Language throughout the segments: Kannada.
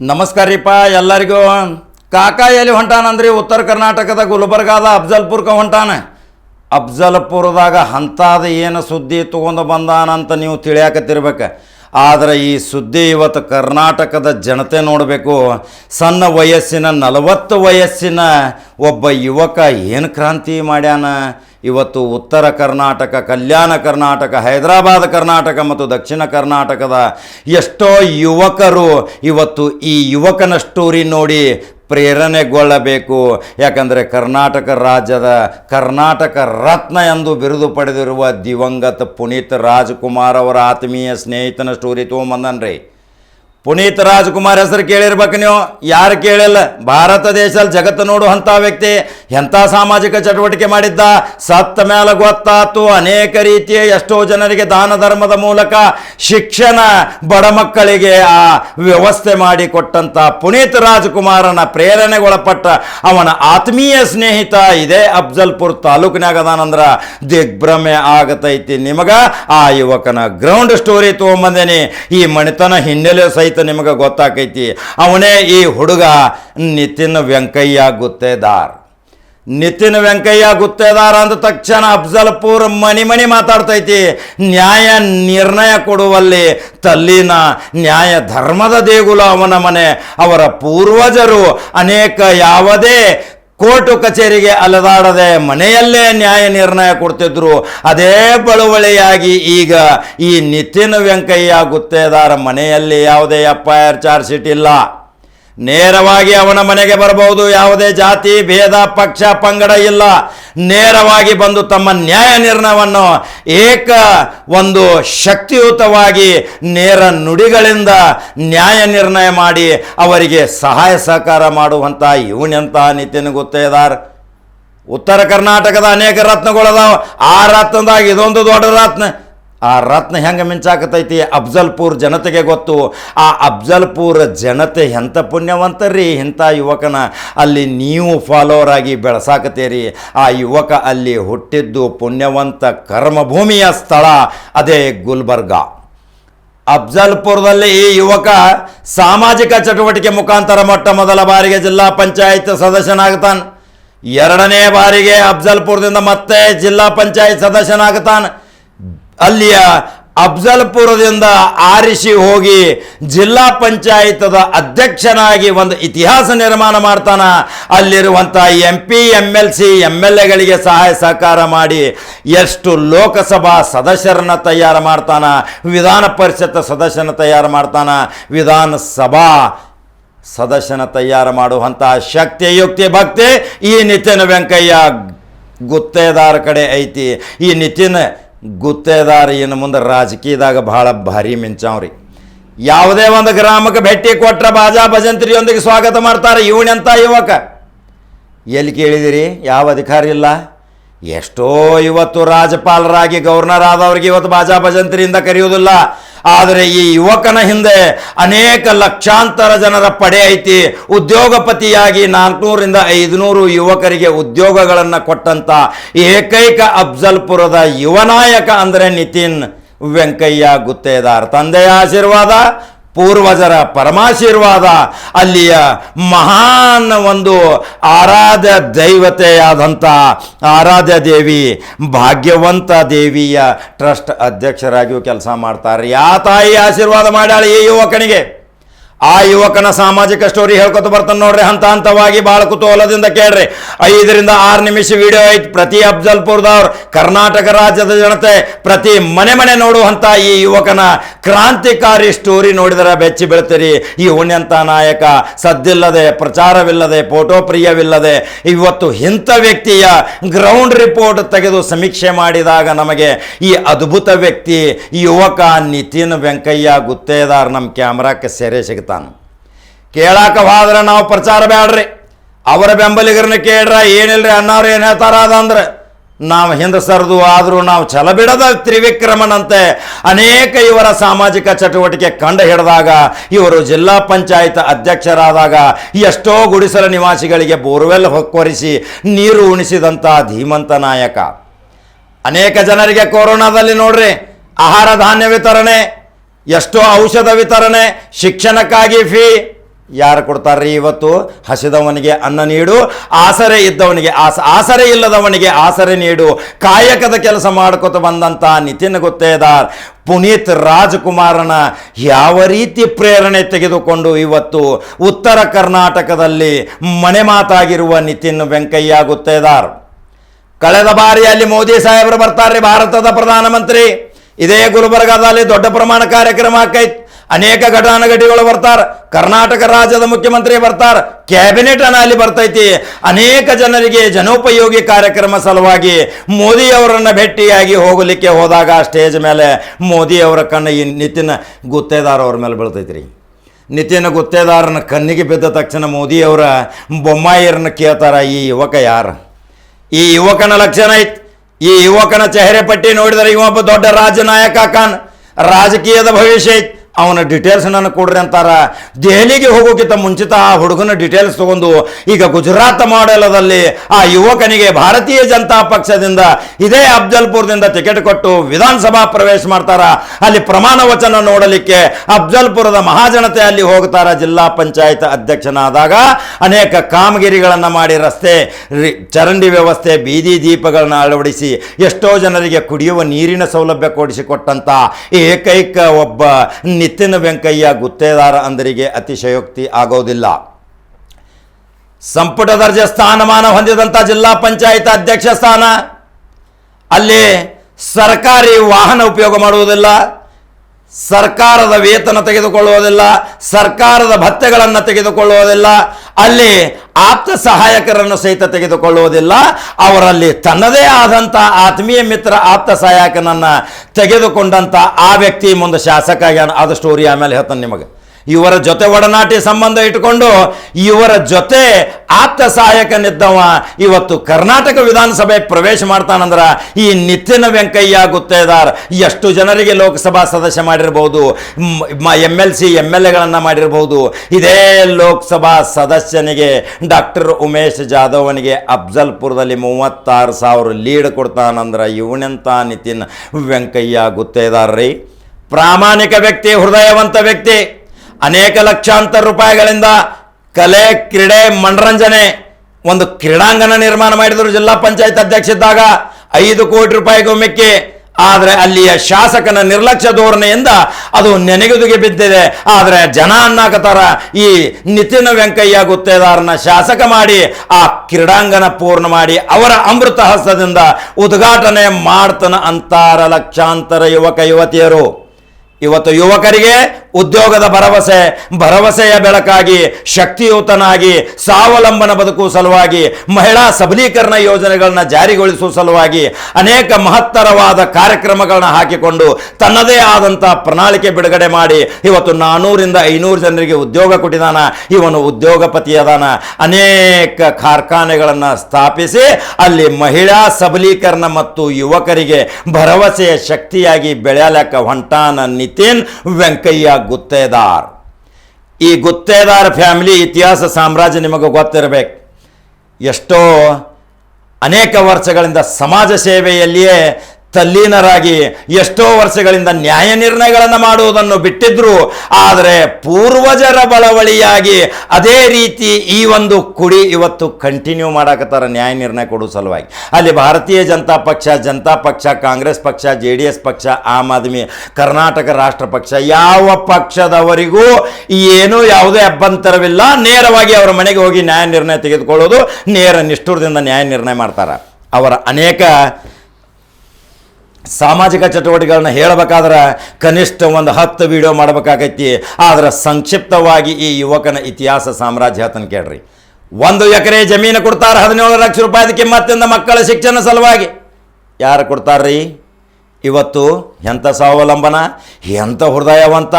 ನಮಸ್ಕಾರ ರೀಪ, ಎಲ್ಲರಿಗೂ. ಕಾಕ ಎಲ್ಲಿ ಹೊಂಟಾನಂದ್ರಿ? ಉತ್ತರ ಕರ್ನಾಟಕದ ಗುಲ್ಬರ್ಗಾದ ಅಫ್ಜಲ್ಪುರ್ಗೆ ಹೊಂಟಾನೆ? ಅಫ್ಜಲ್ಪುರದಾಗ ಅಂಥದ್ದು ಏನು ಸುದ್ದಿ ತೊಗೊಂಡು ಬಂದಾನಂತ ನೀವು ತಿಳಿಯಾಕತ್ತಿರ್ಬೇಕು. ಆದರೆ ಈ ಸುದ್ದಿ ಇವತ್ತು ಕರ್ನಾಟಕದ ಜನತೆ ನೋಡಬೇಕು. ಸಣ್ಣ ವಯಸ್ಸಿನ, ನಲವತ್ತು ವಯಸ್ಸಿನ ಒಬ್ಬ ಯುವಕ ಏನು ಕ್ರಾಂತಿ ಮಾಡ್ಯಾನ? ಇವತ್ತು ಉತ್ತರ ಕರ್ನಾಟಕ, ಕಲ್ಯಾಣ ಕರ್ನಾಟಕ, ಹೈದರಾಬಾದ್ ಕರ್ನಾಟಕ ಮತ್ತು ದಕ್ಷಿಣ ಕರ್ನಾಟಕದ ಎಷ್ಟೋ ಯುವಕರು ಇವತ್ತು ಈ ಯುವಕನ ಸ್ಟೋರಿ ನೋಡಿ ಪ್ರೇರಣೆಗೊಳ್ಳಬೇಕು. ಯಾಕಂದರೆ ಕರ್ನಾಟಕ ರಾಜ್ಯದ ಕರ್ನಾಟಕ ರತ್ನ ಎಂದು ಬಿರುದು ಪಡೆದಿರುವ ದಿವಂಗತ ಪುನೀತ್ ರಾಜ್ಕುಮಾರ್ ಅವರ ಆತ್ಮೀಯ ಸ್ನೇಹಿತನ ಸ್ಟೋರಿ ತೊಗೊಂಬಂದನ್ರಿ ಪುನೀತ್ ರಾಜ್ಕುಮಾರ್ ಹೆಸರು ಕೇಳಿರ್ಬೇಕು ನೀವು. ಯಾರು ಕೇಳಿಲ್ಲ? ಭಾರತ ದೇಶದಲ್ಲಿ ಜಗತ್ತು ನೋಡುವಂಥ ವ್ಯಕ್ತಿ ಎಂಥ ಸಾಮಾಜಿಕ ಚಟುವಟಿಕೆ ಮಾಡಿದ್ದ? ಸತ್ತ ಮೇಲೆ ಗೊತ್ತಾತು. ಅನೇಕ ರೀತಿಯ ಎಷ್ಟೋ ಜನರಿಗೆ ದಾನ ಧರ್ಮದ ಮೂಲಕ ಶಿಕ್ಷಣ ಬಡ ಮಕ್ಕಳಿಗೆ ಆ ವ್ಯವಸ್ಥೆ ಮಾಡಿ ಕೊಟ್ಟಂಥ ಪುನೀತ್ ರಾಜ್ಕುಮಾರನ ಪ್ರೇರಣೆಗೊಳಪಟ್ಟ ಅವನ ಆತ್ಮೀಯ ಸ್ನೇಹಿತ ಇದೇ ಅಫ್ಜಲ್ಪುರ್ ತಾಲೂಕಿನಾಗ ಅದಾನಂದ್ರ ದಿಗ್ಭ್ರಮೆ ಆಗತೈತಿ. ನಿಮಗ ಆ ಯುವಕನ ಗ್ರೌಂಡ್ ಸ್ಟೋರಿ ತೊಗೊಂಬಂದೇನಿ. ಈ ಮಣಿತನ ಹಿನ್ನೆಲೆ ಸಹಿತ ನಿಮಗೆ ಗೊತ್ತಾಕೈತಿ. ಅವನೇ ಈ ಹುಡುಗ ನಿತಿನ್ ವೆಂಕಯ್ಯ ಗುತ್ತೇದಾರ್. ನಿತಿನ್ ವೆಂಕಯ್ಯ ಗುತ್ತೇದಾರ್ ಅಂದ ತಕ್ಷಣ ಅಫ್ಜಲ್ಪುರ್ ಮನಿ ಮನಿ ಮಾತಾಡ್ತೈತಿ. ನ್ಯಾಯ ನಿರ್ಣಯ ಕೊಡುವಲ್ಲಿ ತಲ್ಲಿನ ನ್ಯಾಯ ಧರ್ಮದ ದೇಗುಲ ಅವನ ಮನೆ. ಅವರ ಪೂರ್ವಜರು ಅನೇಕ ಯಾವುದೇ ಕೋರ್ಟು ಕಚೇರಿಗೆ ಅಲೆದಾಡದೆ ಮನೆಯಲ್ಲೇ ನ್ಯಾಯ ನಿರ್ಣಯ ಕೊಡ್ತಿದ್ರು, ಅದೇ ಬಳುವಳಿಯಾಗಿ ಈಗ ಈ ನಿತಿನ್ ವೆಂಕಯ್ಯ ಗುತ್ತೇದಾರ ಮನೆಯಲ್ಲಿ ಯಾವುದೇ F I R charge sheet ಇಲ್ಲ. ನೇರವಾಗಿ ಅವನ ಮನೆಗೆ ಬರಬಹುದು. ಯಾವುದೇ ಜಾತಿ, ಭೇದ, ಪಕ್ಷ, ಪಂಗಡ ಇಲ್ಲ. ನೇರವಾಗಿ ಬಂದು ತಮ್ಮ ನ್ಯಾಯ ನಿರ್ಣಯವನ್ನು ಏಕ ಒಂದು ಶಕ್ತಿಯುತವಾಗಿ ನೇರ ನುಡಿಗಳಿಂದ ನ್ಯಾಯ ನಿರ್ಣಯ ಮಾಡಿ ಅವರಿಗೆ ಸಹಾಯ ಸಹಕಾರ ಮಾಡುವಂಥ ಇವನೆಂತ ನಿತಿನ್ ಗುತ್ತೇದಾರ್ ಉತ್ತರ ಕರ್ನಾಟಕದ ಅನೇಕ ರತ್ನಗಳದಾವ. ಆ ರತ್ನದಾಗ ಇದೊಂದು ದೊಡ್ಡ ರತ್ನ. ಆ ರತ್ನ ಹೆಂಗೆ ಮಿಂಚಾಕತೈತಿ? ಅಫ್ಜಲ್ಪುರ್ ಜನತೆಗೆ ಗೊತ್ತು. ಆ ಅಫ್ಜಲ್ಪುರ್ ಜನತೆ ಎಂಥ ಪುಣ್ಯವಂತರಿ? ಇಂಥ ಯುವಕನ ಅಲ್ಲಿ ನೀವು ಫಾಲೋವರ್ ಆಗಿ ಬೆಳೆಸಾಕತ್ತೀರಿ ಆ ಯುವಕ ಅಲ್ಲಿ ಹುಟ್ಟಿದ್ದು ಪುಣ್ಯವಂತ ಕರ್ಮಭೂಮಿಯ ಸ್ಥಳ, ಅದೇ ಗುಲ್ಬರ್ಗ. ಅಫ್ಜಲ್ಪುರದಲ್ಲಿ ಈ ಯುವಕ ಸಾಮಾಜಿಕ ಚಟುವಟಿಕೆ ಮುಖಾಂತರ ಮೊಟ್ಟ ಮೊದಲ ಬಾರಿಗೆ ಜಿಲ್ಲಾ ಪಂಚಾಯತ್ ಸದಸ್ಯನಾಗ್ತಾನೆ. ಎರಡನೇ ಬಾರಿಗೆ ಅಫ್ಜಲ್ಪುರದಿಂದ ಮತ್ತೆ ಜಿಲ್ಲಾ ಪಂಚಾಯತ್ ಸದಸ್ಯನಾಗ್ತಾನೆ. ಅಲ್ಲಿಯ ಅಫ್ಜಲ್ಪುರದಿಂದ ಆರಿಸಿ ಹೋಗಿ ಜಿಲ್ಲಾ ಪಂಚಾಯತದ ಅಧ್ಯಕ್ಷನಾಗಿ ಒಂದು ಇತಿಹಾಸ ನಿರ್ಮಾಣ ಮಾಡ್ತಾನ. ಅಲ್ಲಿರುವಂಥ M P M L C M L ಎಗಳಿಗೆ ಸಹಾಯ ಸಹಕಾರ ಮಾಡಿ ಎಷ್ಟು ಲೋಕಸಭಾ ಸದಸ್ಯರನ್ನ ತಯಾರು ಮಾಡ್ತಾನ, ವಿಧಾನ ಪರಿಷತ್ ಸದಸ್ಯನ ತಯಾರು ಮಾಡ್ತಾನ, ವಿಧಾನಸಭಾ ಸದಸ್ಯನ ತಯಾರು ಮಾಡುವಂಥ ಶಕ್ತಿ, ಯುಕ್ತಿ, ಭಕ್ತಿ ಈ ನಿತಿನ್ ವೆಂಕಯ್ಯ ಗುತ್ತೇದಾರ ಕಡೆ ಐತಿ. ಈ ನಿತಿನ್ ಗುತ್ತೇದಾರ ಇನ್ನು ಮುಂದೆ ರಾಜಕೀಯದಾಗ ಭಾಳ ಭಾರಿ ಮಿಂಚಾವ್ರಿ. ಯಾವುದೇ ಒಂದು ಗ್ರಾಮಕ್ಕೆ ಭೇಟಿ ಕೊಟ್ಟರೆ ಬಾಜಾ ಭಜಂತ್ರಿಯೊಂದಿಗೆ ಸ್ವಾಗತ ಮಾಡ್ತಾರೆ ಇವನೆಂಥ ಯುವಕ. ಎಲ್ಲಿ ಕೇಳಿದಿರಿ? ಯಾವ ಅಧಿಕಾರಿ ಇಲ್ಲ? ಎಷ್ಟೋ ಇವತ್ತು ರಾಜ್ಯಪಾಲರಾಗಿ ಗವರ್ನರ್ ಆದವ್ರಿಗೆ ಇವತ್ತು ಬಾಜಾ ಭಜಂತ್ರಿಯಿಂದ ಕರೆಯುವುದಿಲ್ಲ. ಆದರೆ ಈ ಯುವಕನ ಹಿಂದೆ ಅನೇಕ ಲಕ್ಷಾಂತರ ಜನರ ಪಡೆ ಐತಿ. ಉದ್ಯೋಗಪತಿಯಾಗಿ ನಾಲ್ಕುನೂರಿಂದ ಐದುನೂರು ಯುವಕರಿಗೆ ಉದ್ಯೋಗಗಳನ್ನು ಕೊಟ್ಟಂತ ಏಕೈಕ ಅಫ್ಜಲ್ಪುರದ ಯುವ ನಾಯಕ ಅಂದರೆ ನಿತಿನ್ ವೆಂಕಯ್ಯ ಗುತ್ತೇದಾರ್. ತಂದೆಯ ಆಶೀರ್ವಾದ ಪೂರ್ವಜರ ಪರಮಾಶೀರ್ವಾದ, ಅಲ್ಲಿಯ ಮಹಾನ್ ಒಂದು ಆರಾಧ್ಯ ದೈವತೆಯಾದಂಥ ಆರಾಧ್ಯ ದೇವಿ, ಭಾಗ್ಯವಂತ ದೇವಿಯ ಟ್ರಸ್ಟ್ ಅಧ್ಯಕ್ಷರಾಗಿಯೂ ಕೆಲಸ ಮಾಡ್ತಾರೆ. ಯಾ ತಾಯಿ ಆಶೀರ್ವಾದ ಮಾಡ್ಯಾಳೆ ಈ ಯುವಕನಿಗೆ? ಆ ಯುವಕನ ಸಾಮಾಜಿಕ ಸ್ಟೋರಿ ಹೇಳ್ಕೊತ ಬರ್ತಾನೆ ನೋಡ್ರಿ. ಹಂತ ಹಂತವಾಗಿ ಭಾಳ ಕುತೂಹಲದಿಂದ ಕೇಳ್ರಿ. ಐದರಿಂದ ಆರು ನಿಮಿಷ ವಿಡಿಯೋ ಐತಿ. ಪ್ರತಿ ಅಫ್ಜಲ್ಪುರದವ್ರು, ಕರ್ನಾಟಕ ರಾಜ್ಯದ ಜನತೆ ಪ್ರತಿ ಮನೆ ಮನೆ ನೋಡುವಂಥ ಈ ಯುವಕನ ಕ್ರಾಂತಿಕಾರಿ ಸ್ಟೋರಿ ನೋಡಿದರೆ ಬೆಚ್ಚಿ ಬೀಳ್ತೀರಿ. ಈ ಹುಣ್ಯಂತ ನಾಯಕ ಸದ್ದಿಲ್ಲದೆ, ಪ್ರಚಾರವಿಲ್ಲದೆ, ಫೋಟೋ ಪ್ರಿಯವಿಲ್ಲದೆ, ಇವತ್ತು ಇಂಥ ವ್ಯಕ್ತಿಯ ಗ್ರೌಂಡ್ ರಿಪೋರ್ಟ್ ತೆಗೆದು ಸಮೀಕ್ಷೆ ಮಾಡಿದಾಗ ನಮಗೆ ಈ ಅದ್ಭುತ ವ್ಯಕ್ತಿ, ಯುವಕ ನಿತಿನ್ ವೆಂಕಯ್ಯ ಗುತ್ತೇದಾರ್ ನಮ್ಮ ಕ್ಯಾಮ್ರಾಕ್ಕೆ ಸೆರೆ ಸಿಗ್ತಾನೆ ಕೇಳಾಕ ಹೋದ್ರೆ ನಾವು ಪ್ರಚಾರ ಬೇಡ್ರಿ ಅವರ ಬೆಂಬಲಿಗರನ್ನ ಕೇಳ್ರ, ಏನಿಲ್ರಿ ಅಣ್ಣವ್ರು ಏನು ಹೇಳ್ತಾರ ಅದಂದ್ರೆ ನಾವು ಹಿಂದೆ ಸರಿದು ಆದರೂ ನಾವು ಛಲ ಬಿಡದ ತ್ರಿವಿಕ್ರಮನಂತೆ ಅನೇಕ ಇವರ ಸಾಮಾಜಿಕ ಚಟುವಟಿಕೆ ಕಂಡು ಹಿಡಿದಾಗ, ಇವರು ಜಿಲ್ಲಾ ಪಂಚಾಯತ್ ಅಧ್ಯಕ್ಷರಾದಾಗ ಎಷ್ಟೋ ಗುಡಿಸಲ ನಿವಾಸಿಗಳಿಗೆ ಬೋರ್ವೆಲ್ ಹೊಕ್ಕೊರಿಸಿ ನೀರು ಉಣಿಸಿದಂಥ ಧೀಮಂತ ನಾಯಕ. ಅನೇಕ ಜನರಿಗೆ ಕೊರೋನಾದಲ್ಲಿ ನೋಡ್ರಿ, ಆಹಾರ ಧಾನ್ಯ ವಿತರಣೆ ಎಷ್ಟೋ ಔಷಧ ವಿತರಣೆ, ಶಿಕ್ಷಣಕ್ಕಾಗಿ ಫೀ ಯಾರು ಕೊಡ್ತಾರ್ರಿ ಇವತ್ತು? ಹಸಿದವನಿಗೆ ಅನ್ನ ನೀಡು, ಆಸರೆ ಇದ್ದವನಿಗೆ ಆಸ, ಆಸರೆ ಇಲ್ಲದವನಿಗೆ ಆಸರೆ ನೀಡು. ಕಾಯಕದ ಕೆಲಸ ಮಾಡ್ಕೊತ ಬಂದಂಥ ನಿತಿನ್ ಗುತ್ತೇದಾರ್, ಪುನೀತ್ ರಾಜ್ಕುಮಾರನ ಯಾವ ರೀತಿ ಪ್ರೇರಣೆ ತೆಗೆದುಕೊಂಡು ಇವತ್ತು ಉತ್ತರ ಕರ್ನಾಟಕದಲ್ಲಿ ಮನೆ ಮಾತಾಗಿರುವ ನಿತಿನ್ ವೆಂಕಯ್ಯ ಗುತ್ತೇದಾರ್. ಕಳೆದ ಬಾರಿ ಅಲ್ಲಿ ಮೋದಿ ಸಾಹೇಬರು ಬರ್ತಾರೆ ಭಾರತದ ಪ್ರಧಾನಮಂತ್ರಿ. ಇದೇ ಗುಲ್ಬರ್ಗಾದಲ್ಲಿ ದೊಡ್ಡ ಪ್ರಮಾಣ ಕಾರ್ಯಕ್ರಮ ಆಕೈತಿ. ಅನೇಕ ಘಟಾನುಘಟಿಗಳು ಬರ್ತಾರ. ಕರ್ನಾಟಕ ರಾಜ್ಯದ ಮುಖ್ಯಮಂತ್ರಿ ಬರ್ತಾರ. ಕ್ಯಾಬಿನೆಟ್ ಅನ್ನ ಅಲ್ಲಿ ಬರ್ತೈತಿ. ಅನೇಕ ಜನರಿಗೆ ಜನೋಪಯೋಗಿ ಕಾರ್ಯಕ್ರಮ ಸಲುವಾಗಿ ಮೋದಿ ಅವರನ್ನ ಭೇಟಿಯಾಗಿ ಹೋಗಲಿಕ್ಕೆ ಹೋದಾಗ ಸ್ಟೇಜ್ ಮೇಲೆ ಮೋದಿ ಅವರ ಕಣ್ಣು ಈ ನಿತಿನ್ ಗುತ್ತೇದಾರ ಅವ್ರ ಮೇಲೆ ಬೀಳ್ತೈತ್ರಿ. ನಿತಿನ್ ಗುತ್ತೇದಾರನ ಕಣ್ಣಿಗೆ ಬಿದ್ದ ತಕ್ಷಣ ಮೋದಿಯವರ ಬೊಮ್ಮಾಯಿಯರನ್ನ ಕೇಳ್ತಾರ, ಈ ಯುವಕ ಯಾರು? ಈ ಯುವಕನ ಲಕ್ಷಣ ಐತ್. ಈ ಯುವಕನ ಚೆಹರೆ ಪಟ್ಟಿ ನೋಡಿದರೆ ಇವೊಬ್ಬ ದೊಡ್ಡ ರಾಜನಾಯಕ ಕಾನ್ ರಾಜಕೀಯದ ಭವಿಷ್ಯ ಐತ್ ಅವನ ಡಿಟೇಲ್ಸ್ ನಾನು ಕೊಡ್ರಿ ಅಂತಾರ. ದೆಹಲಿಗೆ ಹೋಗೋಕ್ಕಿಂತ ಮುಂಚಿತ ಆ ಹುಡುಗನ ಡಿಟೇಲ್ಸ್ ತಗೊಂಡು ಈಗ ಗುಜರಾತ್ ಮಾಡಲದಲ್ಲಿ ಆ ಯುವಕನಿಗೆ ಭಾರತೀಯ ಜನತಾ ಪಕ್ಷದಿಂದ, ಇದೇ ಅಫ್ಜಲ್ಪುರದಿಂದ ಟಿಕೆಟ್ ಕೊಟ್ಟು ವಿಧಾನಸಭಾ ಪ್ರವೇಶ ಮಾಡ್ತಾರ. ಅಲ್ಲಿ ಪ್ರಮಾಣ ವಚನ ನೋಡಲಿಕ್ಕೆ ಅಫ್ಜಲ್ಪುರದ ಮಹಾಜನತೆ ಅಲ್ಲಿ ಹೋಗ್ತಾರ ಜಿಲ್ಲಾ ಪಂಚಾಯತ್ ಅಧ್ಯಕ್ಷನಾದಾಗ. ಅನೇಕ ಕಾಮಗಿರಿಗಳನ್ನು ಮಾಡಿ ರಸ್ತೆ ಚರಂಡಿ ವ್ಯವಸ್ಥೆ, ಬೀದಿ ದೀಪಗಳನ್ನ ಅಳವಡಿಸಿ ಎಷ್ಟೋ ಜನರಿಗೆ ಕುಡಿಯುವ ನೀರಿನ ಸೌಲಭ್ಯ ಕೊಡಿಸಿಕೊಟ್ಟಂತ ಏಕೈಕ ಒಬ್ಬ ನಿತಿನ್ ವೆಂಕಯ್ಯ ಗುತ್ತೇದಾರ ಅಂದರಿಗೆ ಅತಿಶಯೋಕ್ತಿ ಆಗೋದಿಲ್ಲ. ಸಂಪುಟ ದರ್ಜೆ ಸ್ಥಾನಮಾನ ಹೊಂದಿದಂಥ ಜಿಲ್ಲಾ ಪಂಚಾಯತ್ ಅಧ್ಯಕ್ಷ ಸ್ಥಾನ. ಅಲ್ಲಿ ಸರ್ಕಾರಿ ವಾಹನ ಉಪಯೋಗ ಮಾಡುವುದಿಲ್ಲ. ಸರ್ಕಾರದ ವೇತನ ತೆಗೆದುಕೊಳ್ಳುವುದಿಲ್ಲ. ಸರ್ಕಾರದ ಭತ್ಯೆಗಳನ್ನು ತೆಗೆದುಕೊಳ್ಳುವುದಿಲ್ಲ. ಅಲ್ಲಿ ಆಪ್ತ ಸಹಾಯಕರನ್ನು ಸಹಿತ ತೆಗೆದುಕೊಳ್ಳುವುದಿಲ್ಲ. ಅವರಲ್ಲಿ ತನ್ನದೇ ಆದಂಥ ಆತ್ಮೀಯ ಮಿತ್ರ ಆಪ್ತ ಸಹಾಯಕನನ್ನು ತೆಗೆದುಕೊಂಡಂಥ ಆ ವ್ಯಕ್ತಿ ಮುಂದೆ ಶಾಸಕ ಆಗ್ಯಾನ. ಅದು ಸ್ಟೋರಿ ಆಮೇಲೆ ಹೇಳ್ತಾನೆ ನಿಮಗೆ. ಇವರ ಜೊತೆ ಒಡನಾಟಿ ಸಂಬಂಧ ಇಟ್ಟುಕೊಂಡು ಇವರ ಜೊತೆ ಆಪ್ತ ಸಹಾಯಕನಿದ್ದವ ಇವತ್ತು ಕರ್ನಾಟಕ ವಿಧಾನಸಭೆ ಪ್ರವೇಶ ಮಾಡ್ತಾನಂದ್ರ ಈ ನಿತ್ಯನ ವೆಂಕಯ್ಯ ಗುತ್ತೇದಾರ್ ಎಷ್ಟು ಜನರಿಗೆ ಲೋಕಸಭಾ ಸದಸ್ಯ ಮಾಡಿರಬಹುದು M L C M L ಎಗಳನ್ನು ಮಾಡಿರಬಹುದು ಇದೇ ಲೋಕಸಭಾ ಸದಸ್ಯನಿಗೆ ಡಾಕ್ಟರ್ ಉಮೇಶ್ ಜಾಧವನಿಗೆ ಅಫ್ಜಲ್ಪುರದಲ್ಲಿ ಮೂವತ್ತಾರು ಸಾವಿರ ಲೀಡ್ ಕೊಡ್ತಾನಂದ್ರ ಇವನೆಂತ ನಿತಿನ್ ವೆಂಕಯ್ಯ ಗುತ್ತೇದಾರ್ರಿ. ಪ್ರಾಮಾಣಿಕ ವ್ಯಕ್ತಿ, ಹೃದಯವಂತ ವ್ಯಕ್ತಿ. ಅನೇಕ ಲಕ್ಷಾಂತರ ರೂಪಾಯಿಗಳಿಂದ ಕಲೆ, ಕ್ರೀಡೆ, ಮನರಂಜನೆ ಒಂದು ಕ್ರೀಡಾಂಗಣ ನಿರ್ಮಾಣ ಮಾಡಿದರು ಜಿಲ್ಲಾ ಪಂಚಾಯತ್ ಅಧ್ಯಕ್ಷ ಇದ್ದಾಗ. ಐದು ಕೋಟಿ ರೂಪಾಯಿಗೂ ಮಿಕ್ಕಿ. ಆದರೆ ಅಲ್ಲಿಯ ಶಾಸಕನ ನಿರ್ಲಕ್ಷ್ಯ ಧೋರಣೆಯಿಂದ ಅದು ನೆನೆಗುದಿಗೆ ಬಿದ್ದಿದೆ. ಆದರೆ ಜನ ಅನ್ನಾಕತಾರ ಈ ನಿತಿನ್ ವೆಂಕಯ್ಯ ಗುತ್ತೇದಾರನ ಶಾಸಕ ಮಾಡಿ, ಆ ಕ್ರೀಡಾಂಗಣ ಪೂರ್ಣ ಮಾಡಿ ಅವರ ಅಮೃತ ಹಸ್ತದಿಂದ ಉದ್ಘಾಟನೆ ಮಾಡ್ತಾನ ಅಂತಾರ ಲಕ್ಷಾಂತರ ಯುವಕ, ಯುವತಿಯರು. ಇವತ್ತು ಯುವಕರಿಗೆ ಉದ್ಯೋಗದ ಭರವಸೆ, ಭರವಸೆಯ ಬೆಳಕಾಗಿ, ಶಕ್ತಿಯುತನಾಗಿ, ಸ್ವಾವಲಂಬನ ಬದುಕು ಸಲುವಾಗಿ, ಮಹಿಳಾ ಸಬಲೀಕರಣ ಯೋಜನೆಗಳನ್ನ ಜಾರಿಗೊಳಿಸುವ ಸಲುವಾಗಿ ಅನೇಕ ಮಹತ್ತರವಾದ ಕಾರ್ಯಕ್ರಮಗಳನ್ನ ಹಾಕಿಕೊಂಡು ತನ್ನದೇ ಆದಂಥ ಪ್ರಣಾಳಿಕೆ ಬಿಡುಗಡೆ ಮಾಡಿ ಇವತ್ತು ನಾನೂರಿಂದ ಐನೂರು ಜನರಿಗೆ ಉದ್ಯೋಗ ಕೊಟ್ಟಿದಾನ. ಇವನು ಉದ್ಯೋಗಪತಿ ಅದಾನ. ಅನೇಕ ಕಾರ್ಖಾನೆಗಳನ್ನು ಸ್ಥಾಪಿಸಿ ಅಲ್ಲಿ ಮಹಿಳಾ ಸಬಲೀಕರಣ ಮತ್ತು ಯುವಕರಿಗೆ ಭರವಸೆಯ ಶಕ್ತಿಯಾಗಿ ಬೆಳೆಯಲಕ್ಕ ಹೊಂಟಾನ ನಿತಿನ್ ವೆಂಕಯ್ಯ ಗುತ್ತೇದಾರ್. ಈ ಗುತ್ತೇದಾರ್ ಫ್ಯಾಮಿಲಿ ಇತಿಹಾಸ ಸಾಮ್ರಾಜ್ಯ ನಿಮಗೆ ಗೊತ್ತಿರಬೇಕು. ಎಷ್ಟೋ ಅನೇಕ ವರ್ಷಗಳಿಂದ ಸಮಾಜ ಸೇವೆಯಲ್ಲಿಯೇ ತಲ್ಲೀನರಾಗಿ ಎಷ್ಟೋ ವರ್ಷಗಳಿಂದ ನ್ಯಾಯ ನಿರ್ಣಯಗಳನ್ನು ಮಾಡುವುದನ್ನು ಬಿಟ್ಟಿದ್ರು, ಆದರೆ ಪೂರ್ವಜರ ಬಳವಳಿಯಾಗಿ ಅದೇ ರೀತಿ ಈ ಒಂದು ಕುಡಿ ಇವತ್ತು ಕಂಟಿನ್ಯೂ ಮಾಡಾಕತ್ತಾರ ನ್ಯಾಯ ನಿರ್ಣಯ ಕೊಡುವ ಸಲುವಾಗಿ. ಅಲ್ಲಿ ಭಾರತೀಯ ಜನತಾ ಪಕ್ಷ ಜನತಾ ಪಕ್ಷ, ಕಾಂಗ್ರೆಸ್ ಪಕ್ಷ, ಜೆ ಡಿ ಎಸ್ ಪಕ್ಷ, ಆಮ್ ಆದ್ಮಿ, ಕರ್ನಾಟಕ ರಾಷ್ಟ್ರ ಪಕ್ಷ, ಯಾವ ಪಕ್ಷದವರಿಗೂ ಏನೂ ಯಾವುದೇ ಅಭ್ಯಂತರವಿಲ್ಲ. ನೇರವಾಗಿ ಅವರ ಮನೆಗೆ ಹೋಗಿ ನ್ಯಾಯ ನಿರ್ಣಯ ತೆಗೆದುಕೊಳ್ಳೋದು, ನೇರ ನಿಷ್ಠುರದಿಂದ ನ್ಯಾಯ ನಿರ್ಣಯ ಮಾಡ್ತಾರೆ. ಅವರ ಅನೇಕ ಸಾಮಾಜಿಕ ಚಟುವಟಿಕೆಗಳನ್ನ ಹೇಳಬೇಕಾದ್ರೆ ಕನಿಷ್ಠ ಒಂದು ಹತ್ತು ವಿಡಿಯೋ ಮಾಡಬೇಕಾಗೈತಿ. ಆದರೆ ಸಂಕ್ಷಿಪ್ತವಾಗಿ ಈ ಯುವಕನ ಇತಿಹಾಸ ಸಾಮ್ರಾಜ್ಯ ಹೇಳ್ತಾನೆ ಕೇಳ್ರಿ. ಒಂದು ಎಕರೆ ಜಮೀನು ಕೊಡ್ತಾರೆ ಹದಿನೇಳು ಲಕ್ಷ ರೂಪಾಯಿದಕ್ಕೆ ಮತ್ತಿಂದ ಮಕ್ಕಳ ಶಿಕ್ಷಣ ಸಲುವಾಗಿ. ಯಾರು ಕೊಡ್ತಾರ್ರಿ? ಇವತ್ತು ಎಂಥ ಸ್ವಾವಲಂಬನ? ಎಂಥ ಹೃದಯವಂತ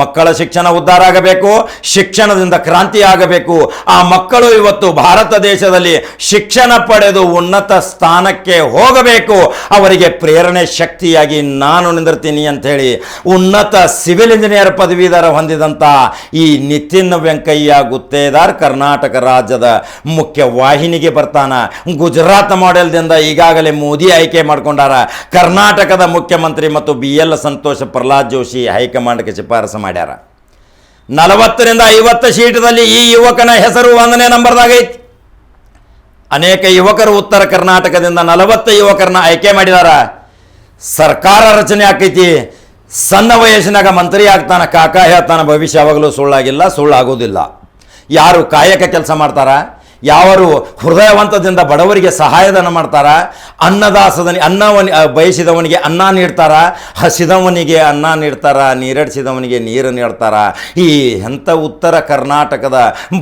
ಮಕ್ಕಳ ಶಿಕ್ಷಣ ಉದ್ಧಾರ ಆಗಬೇಕು, ಶಿಕ್ಷಣದಿಂದ ಕ್ರಾಂತಿ ಆಗಬೇಕು. ಆ ಮಕ್ಕಳು ಇವತ್ತು ಭಾರತ ದೇಶದಲ್ಲಿ ಶಿಕ್ಷಣ ಪಡೆದು ಉನ್ನತ ಸ್ಥಾನಕ್ಕೆ ಹೋಗಬೇಕು. ಅವರಿಗೆ ಪ್ರೇರಣೆ ಶಕ್ತಿಯಾಗಿ ನಾನು ನಿಂದಿರ್ತೀನಿ ಅಂಥೇಳಿ ಉನ್ನತ ಸಿವಿಲ್ ಇಂಜಿನಿಯರ್ ಪದವೀಧರ ಹೊಂದಿದಂಥ ಈ ನಿತಿನ್ ವೆಂಕಯ್ಯ ಗುತ್ತೇದಾರ್ ಕರ್ನಾಟಕ ರಾಜ್ಯದ ಮುಖ್ಯ ವಾಹಿನಿಗೆ ಬರ್ತಾನ. ಗುಜರಾತ್ ಮಾಡೆಲ್ದಿಂದ ಈಗಾಗಲೇ ಮೋದಿ ಆಯ್ಕೆ ಮಾಡ್ಕೊಂಡಾರ. ಕರ್ನಾಟಕದ ಮುಖ್ಯಮಂತ್ರಿ ಮತ್ತು ಬಿ ಎಲ್ ಸಂತೋಷ್ ಪ್ರಹ್ಲಾದ್ ಜೋಶಿ ಹೈಕಮಾಂಡ್ಗೆ ಶಿಫಾರಸು ಮಾಡ್ಯಾರ. ನಲವತ್ತರಿಂದ ಐವತ್ತು ಶೀಟದಲ್ಲಿ ಈ ಯುವಕನ ಹೆಸರು ಒಂದನೇ ನಂಬರ್ದಾಗೈತಿ ಅನೇಕ ಯುವಕರು ಉತ್ತರ ಕರ್ನಾಟಕದಿಂದ ನಲವತ್ತು ಯುವಕರನ್ನ ಆಯ್ಕೆ ಮಾಡಿದಾರ. ಸರ್ಕಾರ ರಚನೆ ಆಕೈತಿ. ಸಣ್ಣ ವಯಸ್ಸಿನಾಗ ಮಂತ್ರಿ ಆಗ್ತಾನ, ಕಾಕ ಹೇಳ್ತಾನ, ಭವಿಷ್ಯ ಯಾವಾಗಲೂ ಸುಳ್ಳಾಗಿಲ್ಲ, ಸುಳ್ಳಾಗೋದಿಲ್ಲ. ಯಾರು ಕಾಯಕ ಕೆಲಸ ಮಾಡ್ತಾರ? ಯಾರು ಹೃದಯವಂತದಿಂದ ಬಡವರಿಗೆ ಸಹಾಯಧನ ಮಾಡ್ತಾರ ಅನ್ನದಾಸದ ಅನ್ನವನಿ ಬಯಸಿದವನಿಗೆ ಅನ್ನ ನೀಡ್ತಾರ, ಹಸಿದವನಿಗೆ ಅನ್ನ ನೀಡ್ತಾರ, ನೀರಡಿಸಿದವನಿಗೆ ನೀರು ನೀಡ್ತಾರ. ಈ ಎಂಥ ಉತ್ತರ ಕರ್ನಾಟಕದ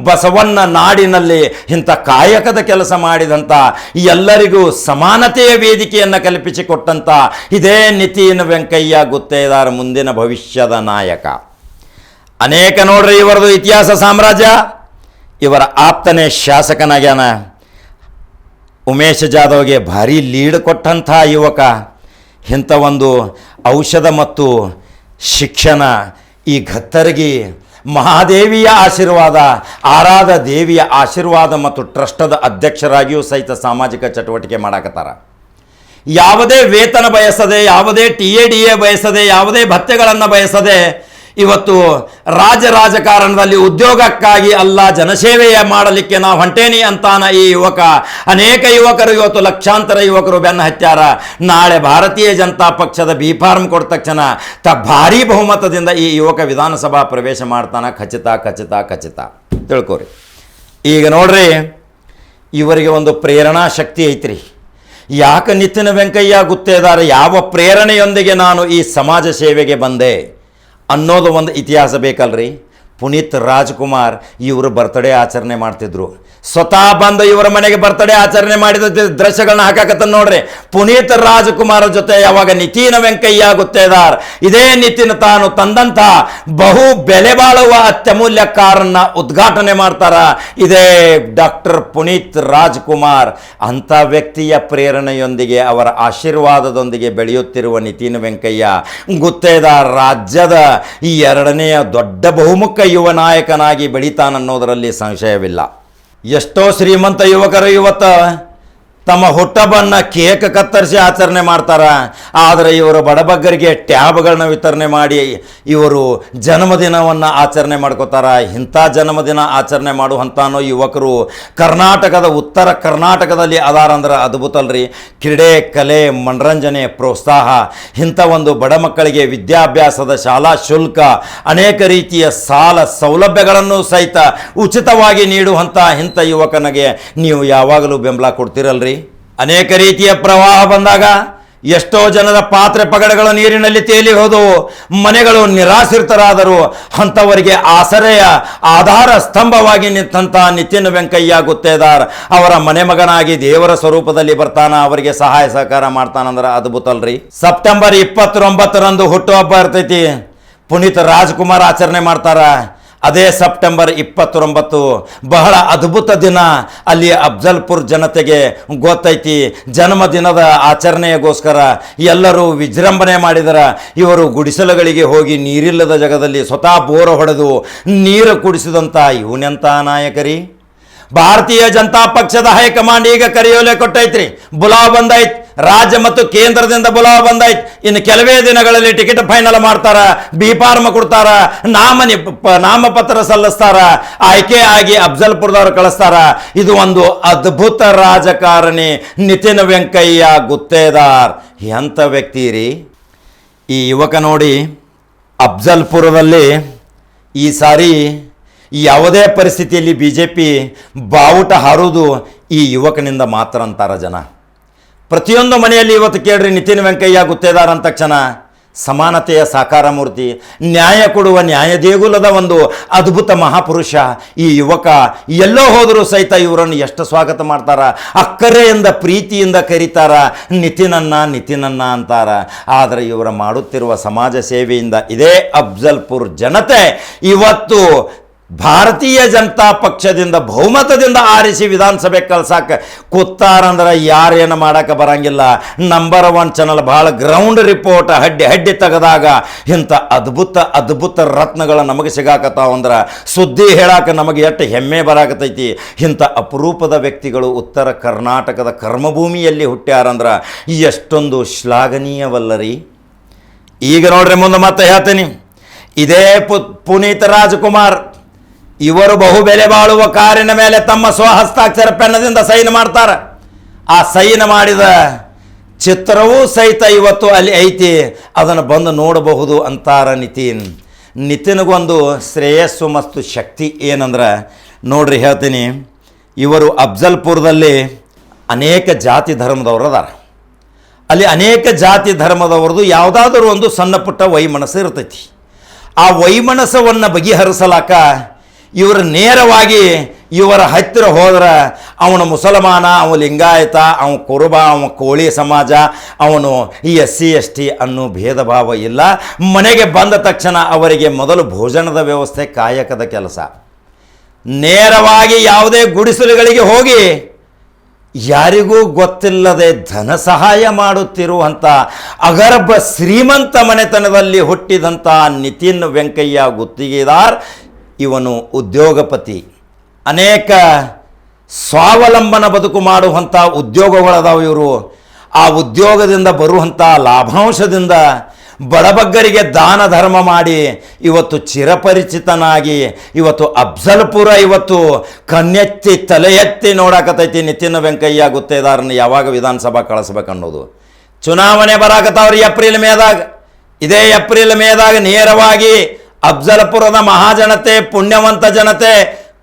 ಬಸವಣ್ಣ ನಾಡಿನಲ್ಲಿ ಇಂಥ ಕಾಯಕದ ಕೆಲಸ ಮಾಡಿದಂಥ ಎಲ್ಲರಿಗೂ ಸಮಾನತೆಯ ವೇದಿಕೆಯನ್ನು ಕಲ್ಪಿಸಿಕೊಟ್ಟಂಥ ಇದೇ ನಿತಿನ್ ವೆಂಕಯ್ಯ ಗುತ್ತೈದಾರ ಮುಂದಿನ ಭವಿಷ್ಯದ ನಾಯಕ. ಅನೇಕ ನೋಡ್ರಿ ಇವರದು ಇತಿಹಾಸ ಸಾಮ್ರಾಜ್ಯ. ಇವರ ಆಪ್ತನೇ ಶಾಸಕನಾಗ್ಯಾನ. ಉಮೇಶ್ ಜಾಧವ್ಗೆ ಭಾರಿ ಲೀಡ್ ಕೊಟ್ಟಂಥ ಯುವಕ. ಇಂಥ ಒಂದು ಔಷಧ ಮತ್ತು ಶಿಕ್ಷಣ ಈ ಘತ್ತರಿಗೆ ಮಹಾದೇವಿಯ ಆಶೀರ್ವಾದ, ಆರಾಧ ದೇವಿಯ ಆಶೀರ್ವಾದ ಮತ್ತು ಟ್ರಸ್ಟದ ಅಧ್ಯಕ್ಷರಾಗಿಯೂ ಸಹಿತ ಸಾಮಾಜಿಕ ಚಟುವಟಿಕೆ ಮಾಡಾಕತ್ತಾರ. ಯಾವುದೇ ವೇತನ ಬಯಸದೆ, ಯಾವುದೇ ಟಿ ಎ, ಡಿ ಎ ಬಯಸದೆ, ಯಾವುದೇ ಭತ್ಯೆಗಳನ್ನು ಬಯಸದೆ ಇವತ್ತು ರಾಜ ರಾಜಕಾರಣದಲ್ಲಿ ಉದ್ಯೋಗಕ್ಕಾಗಿ ಅಲ್ಲ, ಜನಸೇವೆಯ ಮಾಡಲಿಕ್ಕೆ ನಾವು ಹೊಂಟೇನಿ ಅಂತಾನ ಈ ಯುವಕ. ಅನೇಕ ಯುವಕರು ಇವತ್ತು ಲಕ್ಷಾಂತರ ಯುವಕರು ಬೆನ್ನ ಹತ್ಯಾರ. ನಾಳೆ ಭಾರತೀಯ ಜನತಾ ಪಕ್ಷದ ಬಿ ಫಾರ್ಮ್ ಕೊಟ್ಟ ತಕ್ಷಣ ತ ಭಾರೀ ಬಹುಮತದಿಂದ ಈ ಯುವಕ ವಿಧಾನಸಭಾ ಪ್ರವೇಶ ಮಾಡ್ತಾನ. ಖಚಿತ ಖಚಿತ ಖಚಿತ. ತಿಳ್ಕೊರಿ. ಈಗ ನೋಡ್ರಿ, ಇವರಿಗೆ ಒಂದು ಪ್ರೇರಣಾ ಶಕ್ತಿ ಐತ್ರಿ. ಯಾಕೆ ನಿತಿನ ವೆಂಕಯ್ಯ ಗುತ್ತೇದಾರ, ಯಾವ ಪ್ರೇರಣೆಯೊಂದಿಗೆ ನಾನು ಈ ಸಮಾಜ ಸೇವೆಗೆ ಬಂದೆ? ಅನ್ನೋದು ಒಂದು ಇತಿಹಾಸ ಬೇಕಲ್ರಿ? ಪುನೀತ್ ರಾಜ್ಕುಮಾರ್ ಇವರು ಬರ್ತ್ಡೇ ಆಚರಣೆ ಮಾಡ್ತಿದ್ರು. ಸ್ವತಃ ಬಂದು ಇವರ ಮನೆಗೆ ಬರ್ತ್ಡೇ ಆಚರಣೆ ಮಾಡಿದ ದೃಶ್ಯಗಳನ್ನ ಹಾಕಾಕತ್ತ ನೋಡ್ರಿ. ಪುನೀತ್ ರಾಜ್ಕುಮಾರ್ ಜೊತೆ ಯಾವಾಗ ನಿತಿನ ವೆಂಕಯ್ಯ, ಗುತ್ತೇದಾರ್, ಇದೇ ನಿತಿನ ತಾನು ತಂದಂತ ಬಹು ಬೆಲೆ ಬಾಳುವ ಅತ್ಯಮೂಲ್ಯ ಕಾರನ್ನ ಉದ್ಘಾಟನೆ ಮಾಡ್ತಾರ. ಇದೇ ಡಾಕ್ಟರ್ ಪುನೀತ್ ರಾಜ್ಕುಮಾರ್. ಅಂಥ ವ್ಯಕ್ತಿಯ ಪ್ರೇರಣೆಯೊಂದಿಗೆ ಅವರ ಆಶೀರ್ವಾದದೊಂದಿಗೆ ಬೆಳೆಯುತ್ತಿರುವ ನಿತಿನ್ ವೆಂಕಯ್ಯ, ಗುತ್ತೇದಾರ್ ರಾಜ್ಯದ ಈ ಎರಡನೆಯ ದೊಡ್ಡ ಬಹುಮುಖ ಯುವ ನಾಯಕನಾಗಿ ಬೆಳೀತಾನನ್ನೋದರಲ್ಲಿ ಸಂಶಯವಿಲ್ಲ. ಎಷ್ಟೋ ಶ್ರೀಮಂತ ಯುವಕರು ಇವತ್ತ ತಮ್ಮ ಹುಟ್ಟಬನ್ನ ಕೇಕ್ ಕತ್ತರಿಸಿ ಆಚರಣೆ ಮಾಡ್ತಾರ. ಆದರೆ ಇವರು ಬಡಬಗ್ಗರಿಗೆ ಟ್ಯಾಬ್ಗಳನ್ನ ವಿತರಣೆ ಮಾಡಿ ಇವರು ಜನ್ಮದಿನವನ್ನು ಆಚರಣೆ ಮಾಡ್ಕೋತಾರ. ಇಂಥ ಜನ್ಮದಿನ ಆಚರಣೆ ಮಾಡುವಂತಾನೋ ಯುವಕರು ಕರ್ನಾಟಕದ ಉತ್ತರ ಕರ್ನಾಟಕದಲ್ಲಿ ಅದಾರಂದ್ರೆ ಅದ್ಭುತ ಅಲ್ರಿ. ಕ್ರೀಡೆ, ಕಲೆ, ಮನರಂಜನೆ, ಪ್ರೋತ್ಸಾಹ, ಇಂಥ ಒಂದು ಬಡ ಮಕ್ಕಳಿಗೆ ವಿದ್ಯಾಭ್ಯಾಸದ ಶಾಲಾ ಶುಲ್ಕ, ಅನೇಕ ರೀತಿಯ ಸಾಲ ಸೌಲಭ್ಯಗಳನ್ನು ಸಹಿತ ಉಚಿತವಾಗಿ ನೀಡುವಂಥ ಇಂಥ ಯುವಕನಿಗೆ ನೀವು ಯಾವಾಗಲೂ ಬೆಂಬಲ ಕೊಡ್ತಿರಲ್ರಿ? ಅನೇಕ ರೀತಿಯ ಪ್ರವಾಹ ಬಂದಾಗ ಎಷ್ಟೋ ಜನರ ಪಾತ್ರೆ ಪಗಡೆಗಳು ನೀರಿನಲ್ಲಿ ತೇಲಿ ಹೋದವು. ಮನೆಗಳು ನಿರಾಶ್ರಿತರಾದರು. ಅಂಥವರಿಗೆ ಆಸರೆಯ ಆಧಾರ ಸ್ತಂಭವಾಗಿ ನಿಂತಹ ನಿತಿನ್ ವೆಂಕಯ್ಯ ಗುತ್ತೇದಾರ್ ಅವರ ಮನೆ ಮಗನಾಗಿ ದೇವರ ಸ್ವರೂಪದಲ್ಲಿ ಬರ್ತಾನ, ಅವರಿಗೆ ಸಹಾಯ ಸಹಕಾರ ಮಾಡ್ತಾನಂದ್ರೆ ಅದ್ಭುತ ಅಲ್ರಿ ಸೆಪ್ಟೆಂಬರ್ ಇಪ್ಪತ್ತೊಂಬತ್ತರಂದು ಹುಟ್ಟುಹಬ್ಬ ಇರ್ತೈತಿ. ಪುನೀತ್ ರಾಜ್ಕುಮಾರ್ ಆಚರಣೆ ಮಾಡ್ತಾರ. ಅದೇ ಸೆಪ್ಟೆಂಬರ್ ಇಪ್ಪತ್ತೊಂಬತ್ತು. ಬಹಳ ಅದ್ಭುತ ದಿನ. ಅಲ್ಲಿ ಅಫ್ಜಲ್ಪುರ್ ಜನತೆಗೆ ಗೊತ್ತೈತಿ. ಜನ್ಮದಿನದ ಆಚರಣೆಗೋಸ್ಕರ ಎಲ್ಲರೂ ವಿಜೃಂಭಣೆ ಮಾಡಿದರ. ಇವರು ಗುಡಿಸಲುಗಳಿಗೆ ಹೋಗಿ ನೀರಿಲ್ಲದ ಜಗದಲ್ಲಿ ಸ್ವತಃ ಬೋರ ಹೊಡೆದು ನೀರು ಕುಡಿಸಿದಂಥ ಇವನೆಂಥ ನಾಯಕರಿ? ಭಾರತೀಯ ಜನತಾ ಪಕ್ಷದ ಹೈಕಮಾಂಡ್ ಈಗ ಕರೆಯೋಲೆ ಕೊಟ್ಟೈತ್ರಿ. ಬುಲಾವ್ ಬಂದೈತ್. ರಾಜ್ಯ ಮತ್ತು ಕೇಂದ್ರದಿಂದ ಬುಲಾವ್ ಬಂದಾಯ್ತು ಇನ್ನು ಕೆಲವೇ ದಿನಗಳಲ್ಲಿ ಟಿಕೆಟ್ ಫೈನಲ್ ಮಾಡ್ತಾರ. ಬಿ ಫಾರ್ಮ್ ಕೊಡ್ತಾರ. ನಾಮನಿ ನಾಮಪತ್ರ ಸಲ್ಲಿಸ್ತಾರ. ಆಯ್ಕೆ ಆಗಿ ಅಫ್ಜಲ್ಪುರದವ್ರು ಕಳಿಸ್ತಾರ. ಇದು ಒಂದು ಅದ್ಭುತ ರಾಜಕಾರಣಿ ನಿತಿನ್ ವೆಂಕಯ್ಯ ಗುತ್ತೇದಾರ್. ಎಂಥ ವ್ಯಕ್ತಿ ರೀ? ಈ ಯುವಕ ನೋಡಿ, ಅಫ್ಜಲ್ಪುರದಲ್ಲಿ ಈ ಸಾರಿ ಯಾವುದೇ ಪರಿಸ್ಥಿತಿಯಲ್ಲಿ ಬಿ ಜೆ ಪಿ ಬಾವುಟ ಹಾರೋದು ಈ ಯುವಕನಿಂದ ಮಾತ್ರ ಅಂತಾರ ಜನ. ಪ್ರತಿಯೊಂದು ಮನೆಯಲ್ಲಿ ಇವತ್ತು ಕೇಳ್ರಿ ನಿತಿನ್ ವೆಂಕಯ್ಯ ಗುತ್ತೇದಾರ ಅಂದ ತಕ್ಷಣ ಸಮಾನತೆಯ ಸಾಕಾರ ಮೂರ್ತಿ, ನ್ಯಾಯ ಕೊಡುವ ನ್ಯಾಯ ದೇಗುಲದ ಒಂದು ಅದ್ಭುತ ಮಹಾಪುರುಷ, ಈ ಯುವಕ ಎಲ್ಲೋ ಹೋದರೂ ಸಹಿತ ಇವರನ್ನು ಎಷ್ಟು ಸ್ವಾಗತ ಮಾಡ್ತಾರ, ಅಕ್ಕರೆಯಿಂದ ಪ್ರೀತಿಯಿಂದ ಕರೀತಾರ, ನಿತಿನನ್ನ ನಿತಿನನ್ನ ಅಂತಾರ. ಆದರೆ ಇವರ ಮಾಡುತ್ತಿರುವ ಸಮಾಜ ಸೇವೆಯಿಂದ ಇದೇ ಅಫ್ಜಲ್ಪುರ್ ಜನತೆ ಇವತ್ತು ಭಾರತೀಯ ಜನತಾ ಪಕ್ಷದಿಂದ ಬಹುಮತದಿಂದ ಆರಿಸಿ ವಿಧಾನಸಭೆ ಕಳ್ಸಾಕ ಕೂತಾರಂದ್ರೆ ಯಾರೇನು ಮಾಡಕ್ಕೆ ಬರಂಗಿಲ್ಲ. ನಂಬರ್ ಒನ್ ಚಾನಲ್ ಭಾಳ ಗ್ರೌಂಡ್ ರಿಪೋರ್ಟ್ ಹಡ್ಡಿ ಹಡ್ಡಿ ತೆಗೆದಾಗ ಇಂಥ ಅದ್ಭುತ ಅದ್ಭುತ ರತ್ನಗಳು ನಮಗೆ ಸಿಗಾಕತ್ತಾವ ಅಂದ್ರೆ ಸುದ್ದಿ ಹೇಳಕ್ಕೆ ನಮಗೆ ಎಷ್ಟು ಹೆಮ್ಮೆ ಬರಾಕತೈತಿ ಇಂಥ ಅಪರೂಪದ ವ್ಯಕ್ತಿಗಳು ಉತ್ತರ ಕರ್ನಾಟಕದ ಕರ್ಮಭೂಮಿಯಲ್ಲಿ ಹುಟ್ಟ್ಯಾರಂದ್ರೆ ಎಷ್ಟೊಂದು ಶ್ಲಾಘನೀಯವಲ್ಲರಿ ಈಗ ನೋಡ್ರಿ ಮುಂದೆ ಮತ್ತೆ ಹೇಳ್ತೀನಿ. ಇದೇ ಪು, ಪುನೀತ್ ರಾಜ್ಕುಮಾರ್ ಇವರು ಬಹುಬೆಲೆ ಬಾಳುವ ಕಾರಿನ ಮೇಲೆ ತಮ್ಮ ಸ್ವಹಸ್ತಾಕ್ಷರ ಪೆನ್ನದಿಂದ ಸೈನ್ ಮಾಡ್ತಾರೆ. ಆ ಸೈನ್ ಮಾಡಿದ ಚಿತ್ರವೂ ಸಹಿತ ಇವತ್ತು ಅಲ್ಲಿ ಐತಿ. ಅದನ್ನು ಬಂದು ನೋಡಬಹುದು ಅಂತಾರ ನಿತಿನ್. ನಿತಿನ್ಗೊಂದು ಶ್ರೇಯಸ್ಸು ಮತ್ತು ಶಕ್ತಿ ಏನಂದ್ರೆ, ನೋಡ್ರಿ ಹೇಳ್ತೀನಿ, ಇವರು ಅಫ್ಜಲ್ಪುರದಲ್ಲಿ ಅನೇಕ ಜಾತಿ ಧರ್ಮದವರು ಅದಾರ. ಅಲ್ಲಿ ಅನೇಕ ಜಾತಿ ಧರ್ಮದವ್ರದ್ದು ಯಾವುದಾದ್ರೂ ಒಂದು ಸಣ್ಣ ಪುಟ್ಟ ವೈಮನಸ್ಸು ಇರ್ತೈತಿ. ಆ ವೈಮನಸ್ಸವನ್ನು ಬಗೆಹರಿಸಲಾಕ ಇವರು ನೇರವಾಗಿ ಇವರ ಹತ್ತಿರ ಹೋದ್ರೆ ಅವನು ಮುಸಲ್ಮಾನ, ಅವನು ಲಿಂಗಾಯತ, ಅವನು ಕುರುಬ, ಅವನು ಕೋಳಿ ಸಮಾಜ, ಅವನು ಈ ಎಸ್ ಸಿ ಎಸ್ ಟಿ ಅನ್ನೋ ಭೇದ ಭಾವ ಇಲ್ಲ. ಮನೆಗೆ ಬಂದ ತಕ್ಷಣ ಅವರಿಗೆ ಮೊದಲು ಭೋಜನದ ವ್ಯವಸ್ಥೆ ಕಾಯಕದ ಕೆಲಸ. ನೇರವಾಗಿ ಯಾವುದೇ ಗುಡಿಸಲುಗಳಿಗೆ ಹೋಗಿ ಯಾರಿಗೂ ಗೊತ್ತಿಲ್ಲದೆ ಧನ ಸಹಾಯ ಮಾಡುತ್ತಿರುವಂಥ ಅಗರ್ಭ ಶ್ರೀಮಂತ ಮನೆತನದಲ್ಲಿ ಹುಟ್ಟಿದಂಥ ನಿತಿನ್ ವೆಂಕಯ್ಯ ಗುತ್ತಿಗೆದಾರ್ ಇವನು ಉದ್ಯೋಗಪತಿ. ಅನೇಕ ಸ್ವಾವಲಂಬನ ಬದುಕು ಮಾಡುವಂಥ ಉದ್ಯೋಗಗಳದಾವ ಇವರು. ಆ ಉದ್ಯೋಗದಿಂದ ಬರುವಂಥ ಲಾಭಾಂಶದಿಂದ ಬಡಬಗ್ಗರಿಗೆ ದಾನ ಧರ್ಮ ಮಾಡಿ ಇವತ್ತು ಚಿರಪರಿಚಿತನಾಗಿ, ಇವತ್ತು ಅಫ್ಜಲ್ಪುರ ಇವತ್ತು ಕಣ್ಣೆತ್ತಿ ತಲೆ ಎತ್ತಿ ನೋಡಾಕತ್ತೈತಿ ನಿತಿನ್ ವೆಂಕಯ್ಯ ಗುತ್ತೇದಾರನ್ನ ಯಾವಾಗ ವಿಧಾನಸಭಾ ಕಳಿಸ್ಬೇಕನ್ನೋದು. ಚುನಾವಣೆ ಬರಾಕತ್ತಾವ್ರಿ ಏಪ್ರಿಲ್ ಮೇದಾಗ. ಇದೇ ಏಪ್ರಿಲ್ ಮೇದಾಗ ನೇರವಾಗಿ ಅಫ್ಜಲ್ಪುರದ ಮಹಾಜನತೆ, ಪುಣ್ಯವಂತ ಜನತೆ,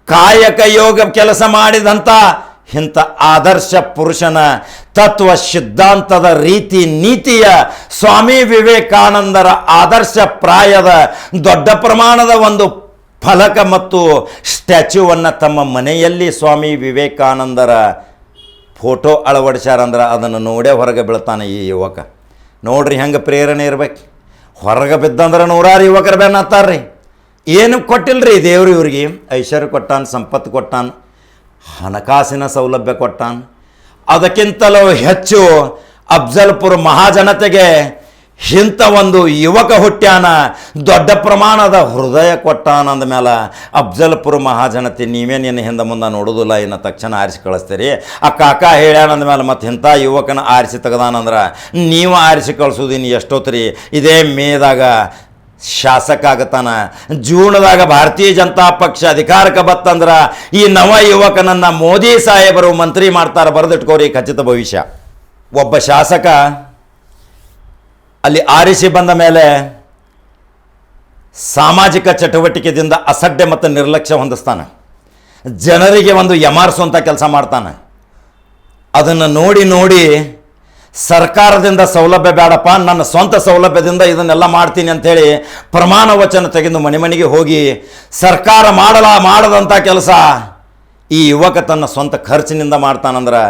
ಕಾಯಕ ಯೋಗ ಕೆಲಸ ಮಾಡಿದಂಥ ಇಂಥ ಆದರ್ಶ ಪುರುಷನ ತತ್ವ ಸಿದ್ಧಾಂತದ ರೀತಿ ನೀತಿಯ ಸ್ವಾಮಿ ವಿವೇಕಾನಂದರ ಆದರ್ಶ ಪ್ರಾಯದ ದೊಡ್ಡ ಪ್ರಮಾಣದ ಒಂದು ಫಲಕ ಮತ್ತು ಸ್ಟ್ಯಾಚ್ಯೂವನ್ನು ತಮ್ಮ ಮನೆಯಲ್ಲಿ ಸ್ವಾಮಿ ವಿವೇಕಾನಂದರ ಫೋಟೋ ಅಳವಡಿಸ್ಯಾರಂದ್ರೆ ಅದನ್ನು ನೋಡೇ ಹೊರಗೆ ಬೀಳ್ತಾನೆ ಈ ಯುವಕ. ನೋಡ್ರಿ ಹೆಂಗೆ ಪ್ರೇರಣೆ ಇರ್ಬೇಕು. ಹೊರಗೆ ಬಿದ್ದಂದ್ರೆ ನೂರಾರು ಯುವಕರು ಬೆನ್ನ ಹತ್ತಾರ್ರಿ ಏನು ಕೊಟ್ಟಿಲ್ಲರಿ ದೇವರು ಇವ್ರಿಗೆ? ಐಶ್ವರ್ಯ ಕೊಟ್ಟಾನ ಸಂಪತ್ತು ಕೊಟ್ಟಾನ, ಹಣಕಾಸಿನ ಸೌಲಭ್ಯ ಕೊಟ್ಟಾನ. ಅದಕ್ಕಿಂತಲೂ ಹೆಚ್ಚು ಅಫ್ಜಲ್ಪುರ ಮಹಾಜನತೆಗೆ ಇಂಥ ಒಂದು ಯುವಕ ಹುಟ್ಟ್ಯಾನ, ದೊಡ್ಡ ಪ್ರಮಾಣದ ಹೃದಯ ಕೊಟ್ಟಾನ ಅಂದಮೇಲೆ ಅಫ್ಜಲ್ಪುರ ಮಹಾಜನತೆ ನೀವೇ ನಿನ್ನ ಹಿಂದೆ ಮುಂದೆ ನೋಡೋದಿಲ್ಲ, ಇನ್ನು ತಕ್ಷಣ ಆರಿಸಿ ಕಳಿಸ್ತೀರಿ. ಆ ಕಾಕ ಹೇಳ್ಯಾನಂದ ಅಂದಮೇಲೆ ಮತ್ತು ಇಂಥ ಯುವಕನ ಆರಿಸಿ ತೆಗ್ದಾನಂದ್ರೆ ನೀವು ಆರಿಸಿ ಕಳಿಸೋದು ಇನ್ನು ಎಷ್ಟೊತ್ರಿ ಇದೇ ಮೇದಾಗ ಶಾಸಕ ಆಗತಾನ ಜೂನ್ದಾಗ ಭಾರತೀಯ ಜನತಾ ಪಕ್ಷ ಅಧಿಕಾರಕ್ಕೆ ಬತ್ತಂದ್ರೆ ಈ ನವ ಯುವಕನನ್ನು ಮೋದಿ ಸಾಹೇಬರು ಮಂತ್ರಿ ಮಾಡ್ತಾರೆ, ಬರೆದಿಟ್ಕೋರಿ ಖಚಿತ ಭವಿಷ್ಯ. ಒಬ್ಬ ಶಾಸಕ ಅಲ್ಲಿ ಆರಿಸಿ ಬಂದ ಮೇಲೆ ಸಾಮಾಜಿಕ ಚಟುವಟಿಕೆದಿಂದ ಅಸಡ್ಡೆ ಮತ್ತು ನಿರ್ಲಕ್ಷ್ಯ ಹೊಂದಿಸ್ತಾನೆ. ಜನರಿಗೆ ಒಂದು ಯಮಾರಿಸುವಂಥ ಕೆಲಸ ಮಾಡ್ತಾನೆ. ಅದನ್ನು ನೋಡಿ ನೋಡಿ ಸರ್ಕಾರದಿಂದ ಸೌಲಭ್ಯ ಬೇಡಪ್ಪ, ನನ್ನ ಸ್ವಂತ ಸೌಲಭ್ಯದಿಂದ ಇದನ್ನೆಲ್ಲ ಮಾಡ್ತೀನಿ ಅಂಥೇಳಿ ಪ್ರಮಾಣ ವಚನ ತೆಗೆದು ಮನೆ ಮನೆಗೆ ಹೋಗಿ ಸರ್ಕಾರ ಮಾಡಲ ಮಾಡದಂಥ ಕೆಲಸ ಈ ಯುವಕ ತನ್ನ ಸ್ವಂತ ಖರ್ಚಿನಿಂದ ಮಾಡ್ತಾನಂದ್ರೆ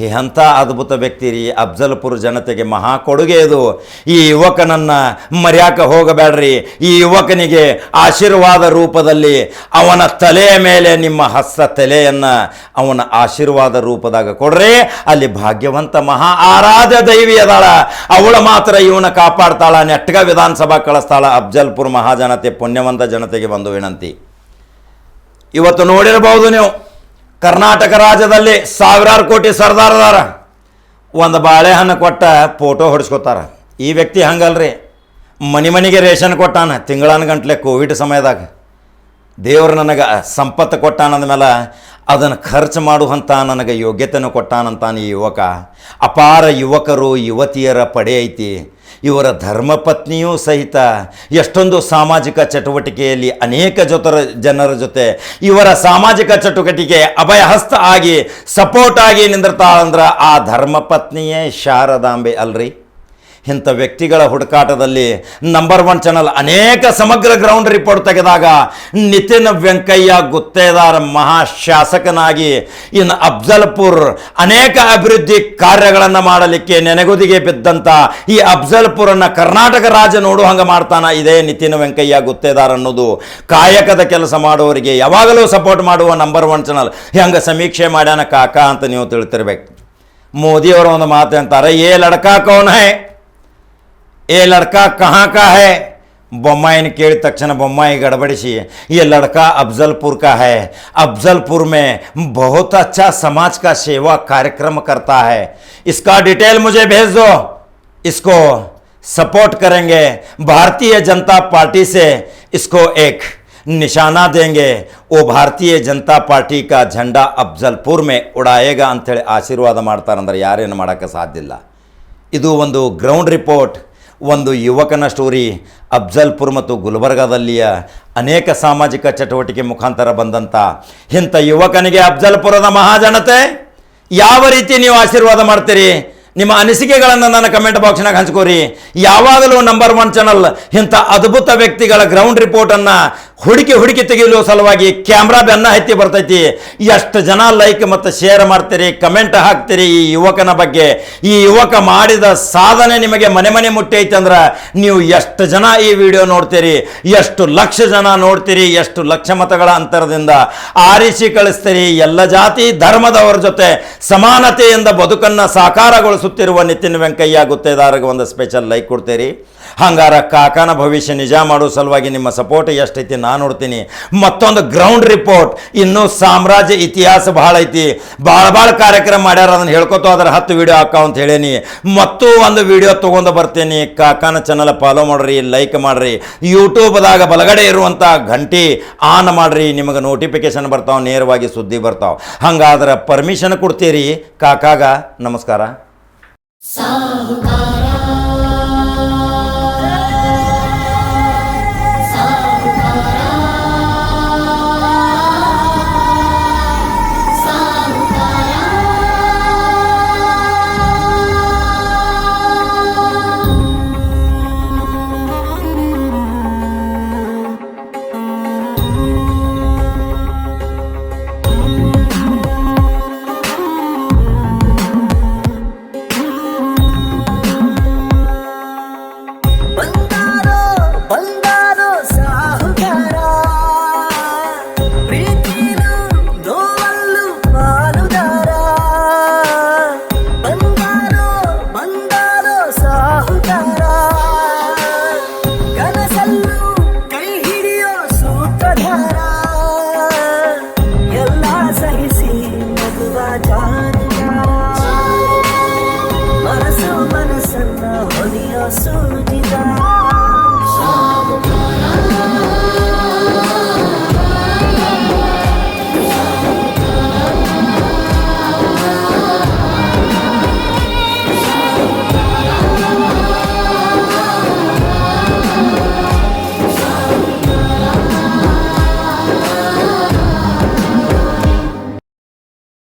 ಈ ಅದ್ಭುತ ವ್ಯಕ್ತಿ ರೀ, ಅಫ್ಜಲ್ಪುರ ಜನತೆಗೆ ಮಹಾ ಕೊಡುಗೆ ಇದು. ಈ ಯುವಕನನ್ನು ಮರ್ಯಾಕ ಹೋಗಬೇಡ್ರಿ. ಈ ಯುವಕನಿಗೆ ಆಶೀರ್ವಾದ ರೂಪದಲ್ಲಿ ಅವನ ತಲೆಯ ಮೇಲೆ ನಿಮ್ಮ ಹಸ್ತ ತಲೆಯನ್ನು ಅವನ ಆಶೀರ್ವಾದ ರೂಪದಾಗ ಕೊಡ್ರಿ. ಅಲ್ಲಿ ಭಾಗ್ಯವಂತ ಮಹಾ ಆರಾಧ್ಯ ದೈವಿ ಅದಾಳ. ಅವಳ ಮಾತ್ರ ಇವನ ಕಾಪಾಡ್ತಾಳ, ನೆಟ್ಗ ವಿಧಾನಸಭಾ ಕಳಿಸ್ತಾಳ. ಅಫ್ಜಲ್ಪುರ ಮಹಾಜನತೆ, ಪುಣ್ಯವಂತ ಜನತೆಗೆ ಬಂದು ವಿನಂತಿ. ಇವತ್ತು ನೋಡಿರಬಹುದು ನೀವು. ಕರ್ನಾಟಕ ರಾಜ್ಯದಲ್ಲಿ ಸಾವಿರಾರು ಕೋಟಿ ಸರ್ದಾರ್ ಅದಾರ ಒಂದು ಬಾಳೆಹಣ್ಣು ಕೊಟ್ಟ ಫೋಟೋ ಹೊಡಿಸ್ಕೊತಾರ. ಈ ವ್ಯಕ್ತಿ ಹಂಗಲ್ರಿ. ಮನೆ ಮನೆಗೆ ರೇಷನ್ ಕೊಟ್ಟಾನ, ತಿಂಗಳಾನ ಗಂಟ್ಲೆ ಕೋವಿಡ್ ಸಮಯದಾಗ. ದೇವರು ನನಗೆ ಸಂಪತ್ತು ಕೊಟ್ಟಾನಂದ ಮೇಲೆ ಅದನ್ನು ಖರ್ಚು ಮಾಡುವಂಥ ನನಗೆ ಯೋಗ್ಯತೆಯನ್ನು ಕೊಟ್ಟಾನಂತಾನೆ ಈ ಯುವಕ. ಅಪಾರ ಯುವಕರು, ಯುವತಿಯರ ಪಡೆ ಐತಿ. ಇವರ ಧರ್ಮಪತ್ನಿಯೂ ಸಹಿತ ಎಷ್ಟೊಂದು ಸಾಮಾಜಿಕ ಚಟುವಟಿಕೆಯಲ್ಲಿ ಅನೇಕ ಜೊತರ ಜನರ ಜೊತೆ ಇವರ ಸಾಮಾಜಿಕ ಚಟುವಟಿಕೆ ಅಭಯಹಸ್ತ ಆಗಿ ಸಪೋರ್ಟ್ ಆಗಿ ನಿಂದಿರ್ತಾಳಂದ್ರೆ ಆ ಧರ್ಮಪತ್ನಿಯೇ ಶಾರದಾಂಬೆ ಅಲ್ರಿ? ಇಂಥ ವ್ಯಕ್ತಿಗಳ ಹುಡುಕಾಟದಲ್ಲಿ ನಂಬರ್ ಒನ್ ಚಾನಲ್ ಅನೇಕ ಸಮಗ್ರ ಗ್ರೌಂಡ್ ರಿಪೋರ್ಟ್ ತೆಗೆದಾಗ ನಿತಿನ್ ವೆಂಕಯ್ಯ ಗುತ್ತೇದಾರ್ ಮಹಾಶಾಸಕನಾಗಿ ಇನ್ನು ಅಫ್ಜಲ್ಪುರ್ ಅನೇಕ ಅಭಿವೃದ್ಧಿ ಕಾರ್ಯಗಳನ್ನು ಮಾಡಲಿಕ್ಕೆ ನೆನೆಗುದಿಗೆ ಬಿದ್ದಂಥ ಈ ಅಫ್ಜಲ್ಪುರನ್ನ ಕರ್ನಾಟಕ ರಾಜ್ಯ ನೋಡು ಹಂಗೆ ಮಾಡ್ತಾನ ಇದೇ ನಿತಿನ್ ವೆಂಕಯ್ಯ ಗುತ್ತೇದಾರ್ ಅನ್ನೋದು. ಕಾಯಕದ ಕೆಲಸ ಮಾಡುವವರಿಗೆ ಯಾವಾಗಲೂ ಸಪೋರ್ಟ್ ಮಾಡುವ ನಂಬರ್ ಒನ್ ಚಾನಲ್ ಹೆಂಗೆ ಸಮೀಕ್ಷೆ ಮಾಡ್ಯಾನ ಕಾಕ ಅಂತ ನೀವು ತಿಳ್ತಿರ್ಬೇಕು. ಮೋದಿಯವರು ಒಂದು ಮಾತು ಅಂತಾರೆ ಏ ಲಡಕಾ ಕೌನ್ ಹೈ? ये लड़का कहाँ का है? बोम्बई के तक्षण बोमाई गड़बड़ी सी है। ये लड़का अफजलपुर का है। अफजलपुर में बहुत अच्छा समाज का सेवा कार्यक्रम करता है। इसका डिटेल मुझे भेज दो। इसको सपोर्ट करेंगे। भारतीय जनता पार्टी से इसको एक निशाना देंगे। वो भारतीय जनता पार्टी का झंडा अफजलपुर में उड़ाएगा। अंत आशीर्वाद मारता अंदर यार ಸಾಧ್ಯ ಇಲ್ಲ ಇದು रिपोर्ट। ಒಂದು ಯುವಕನ ಸ್ಟೋರಿ ಅಫ್ಜಲ್ಪುರ್ ಮತ್ತು ಗುಲ್ಬರ್ಗಾದಲ್ಲಿಯ ಅನೇಕ ಸಾಮಾಜಿಕ ಚಟುವಟಿಕೆ ಮುಖಾಂತರ ಬಂದಂಥ ಇಂಥ ಯುವಕನಿಗೆ ಅಫ್ಜಲ್ಪುರದ ಮಹಾಜನತೆ, ಯಾವ ರೀತಿ ನೀವು ಆಶೀರ್ವಾದ ಮಾಡ್ತೀರಿ? ನಿಮ್ಮ ಅನಿಸಿಕೆಗಳನ್ನು ನನ್ನ ಕಮೆಂಟ್ ಬಾಕ್ಸ್ನಾಗ ಹಂಚ್ಕೋರಿ. ಯಾವಾಗಲೂ ನಂಬರ್ ಒನ್ ಚಾನಲ್ ಇಂಥ ಅದ್ಭುತ ವ್ಯಕ್ತಿಗಳ ಗ್ರೌಂಡ್ ರಿಪೋರ್ಟನ್ನು ಹುಡುಕಿ ಹುಡುಕಿ ತೆಗೆಯಲು ಸಲುವಾಗಿ ಕ್ಯಾಮ್ರಾ ಬೆನ್ನ ಹತ್ತಿ ಬರ್ತೈತಿ. ಎಷ್ಟು ಜನ ಲೈಕ್ ಮತ್ತು ಶೇರ್ ಮಾಡ್ತೀರಿ ಕಮೆಂಟ್ ಹಾಕ್ತೀರಿ ಈ ಯುವಕನ ಬಗ್ಗೆ. ಈ ಯುವಕ ಮಾಡಿದ ಸಾಧನೆ ನಿಮಗೆ ಮನೆ ಮನೆ ಮುಟ್ಟೈತೆ ಅಂದ್ರೆ ನೀವು ಎಷ್ಟು ಜನ ಈ ವಿಡಿಯೋ ನೋಡ್ತೀರಿ, ಎಷ್ಟು ಲಕ್ಷ ಜನ ನೋಡ್ತೀರಿ, ಎಷ್ಟು ಲಕ್ಷ ಮತಗಳ ಅಂತರದಿಂದ ಆರಿಸಿ ಕಳಿಸ್ತೀರಿ. ಎಲ್ಲ ಜಾತಿ ಧರ್ಮದವರ ಜೊತೆ ಸಮಾನತೆಯಿಂದ ಬದುಕನ್ನು ಸಾಕಾರಗೊಳಿಸುತ್ತಿರುವ ನಿತಿನ್ ವೆಂಕಯ್ಯ ಗುತ್ತೇದಾರಿಗೆ ಒಂದು ಸ್ಪೆಷಲ್ ಲೈಕ್ ಕೊಡ್ತೀರಿ. ಹಂಗಾರ ಕಾಕನ ಭವಿಷ್ಯ ನಿಜ ಮಾಡೋ ಸಲುವಾಗಿ ನಿಮ್ಮ ಸಪೋರ್ಟ್ ಎಷ್ಟೈತಿ? ನಾನು ನೋಡ್ತೀನಿ. ಮತ್ತೊಂದು ಗ್ರೌಂಡ್ ರಿಪೋರ್ಟ್ ಇನ್ನೂ ಸಾಮ್ರಾಜ್ಯ ಇತಿಹಾಸ ಬಹಳ ಐತಿ. ಭಾಳ ಭಾಳ ಕಾರ್ಯಕ್ರಮ ಮಾಡ್ಯಾರ ಅದನ್ನು ಹೇಳ್ಕೊತ ಅದರ ಹತ್ತು ವಿಡಿಯೋ ಹಾಕಾವ ಅಂತ ಹೇಳೀನಿ. ಮತ್ತೂ ಒಂದು ವಿಡಿಯೋ ತೊಗೊಂಡು ಬರ್ತೀನಿ. ಕಾಕಾನ ಚಾನಲ್ ಫಾಲೋ ಮಾಡ್ರಿ ಲೈಕ್ ಮಾಡ್ರಿ. ಯೂಟ್ಯೂಬ್ದಾಗ ಬಲಗಡೆ ಇರುವಂಥ ಘಂಟಿ ಆನ್ ಮಾಡ್ರಿ. ನಿಮಗೆ ನೋಟಿಫಿಕೇಶನ್ ಬರ್ತಾವ, ನೇರವಾಗಿ ಸುದ್ದಿ ಬರ್ತಾವ. ಹಂಗಾದ್ರೆ ಪರ್ಮಿಷನ್ ಕೊಡ್ತೀರಿ. ಕಾಕಾಗ ನಮಸ್ಕಾರ.